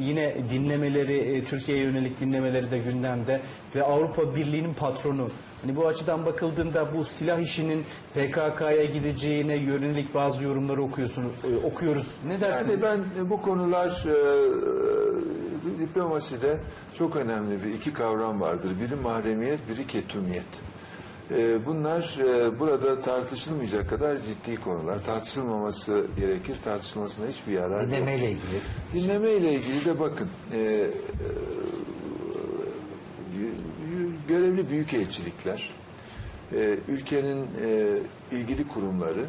Yine dinlemeleri, e, Türkiye'ye yönelik dinlemeleri de gündemde ve Avrupa Birliği'nin patronu. Hani bu açıdan bakıldığında bu silah işinin PKK'ya gideceğine yönelik bazı yorumları okuyorsunuz, e, okuyoruz. Ne dersiniz? Yani ben e, bu konular e, e, diplomaside çok önemli bir iki kavram vardır. Biri mahremiyet, biri ketumiyet. E, bunlar e, burada tartışılmayacak kadar ciddi konular. Tartışılmaması gerekir. Tartışılmasına hiçbir yarar yok. Dinlemeyle ilgili. Dinleme ile ilgili de bakın e, e, görevli büyükelçilikler, e, ülkenin e, ilgili kurumları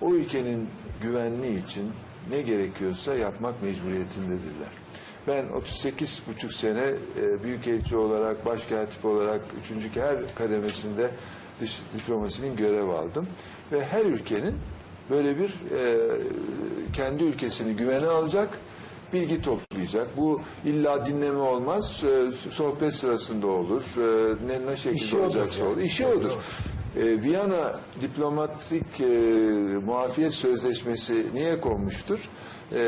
o ülkenin güvenliği için ne gerekiyorsa yapmak mecburiyetindedirler. Ben 38 buçuk sene e, büyükelçi olarak, başkatip olarak, üçüncü her kademesinde dış diplomasinin görev aldım. Ve her ülkenin böyle bir e, kendi ülkesini güvene alacak, bilgi toplayacak. Bu illa dinleme olmaz, e, sohbet sırasında olur, e, ne, ne şekilde İşi olacaksa yani. olur. İşi odur. E, Viyana diplomatik e, muafiyet sözleşmesi niye konmuştur? E,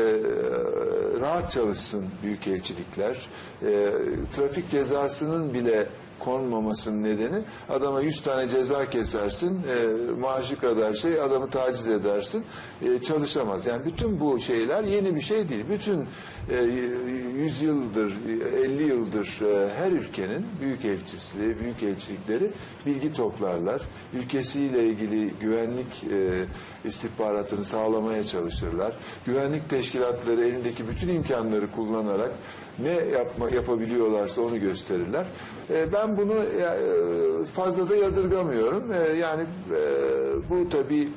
rahat çalışsın büyükelçilikler. E, trafik cezasının bile konmamasının nedeni adama 100 tane ceza kesersin, e, maaşı kadar şey adamı taciz edersin, e, çalışamaz. Yani bütün bu şeyler yeni bir şey değil. Bütün e, 100 yıldır, 50 yıldır e, her ülkenin büyük elçisi, büyük elçilikleri bilgi toplarlar. Ülkesiyle ilgili güvenlik e, istihbaratını sağlamaya çalışırlar. Güvenlik teşkilatları elindeki bütün imkanları kullanarak ne yapma, yapabiliyorlarsa onu gösterirler. E, ben bunu e, fazla da yadırgamıyorum. E, yani e, bu tabii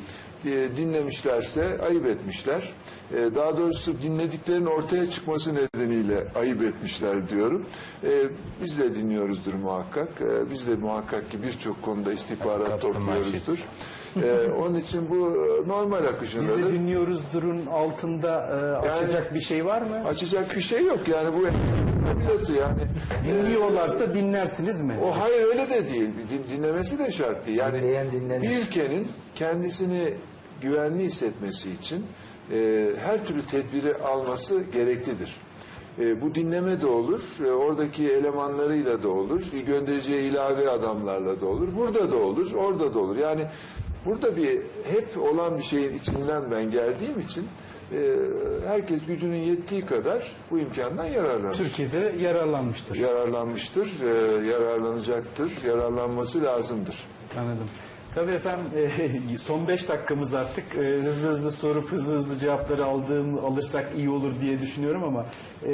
dinlemişlerse ayıp etmişler. E, daha doğrusu dinlediklerinin ortaya çıkması nedeniyle ayıp etmişler diyorum. E, biz de dinliyoruzdur muhakkak. E, biz de muhakkak ki birçok konuda istihbarat Kaptım topluyoruzdur. E, onun için bu e, normal Biz akışındadır. de dinliyoruz durun altında e, açacak bir şey var mı? Açacak bir şey yok yani bu pilotu yani. Dinliyorlarsa dinlersiniz mi? O hayır öyle de değil. Din- Dinlemesi de şart değil. Yani Dinleyen dinlenir. bir ülkenin kendisini güvenli hissetmesi için e, her türlü tedbiri alması gereklidir. E, bu dinleme de olur, e, oradaki elemanlarıyla da olur, göndereceği ilave adamlarla da olur, burada da olur, orada da olur. Yani burada bir hep olan bir şeyin içinden ben geldiğim için e, herkes gücünün yettiği kadar bu imkandan yararlanır Türkiye'de yararlanmıştır. yararlanmıştır, e, yararlanacaktır, yararlanması lazımdır. Anladım. Tabii efendim e, son 5 dakikamız artık. E, hızlı hızlı sorup hızlı hızlı cevapları aldığım alırsak iyi olur diye düşünüyorum ama e,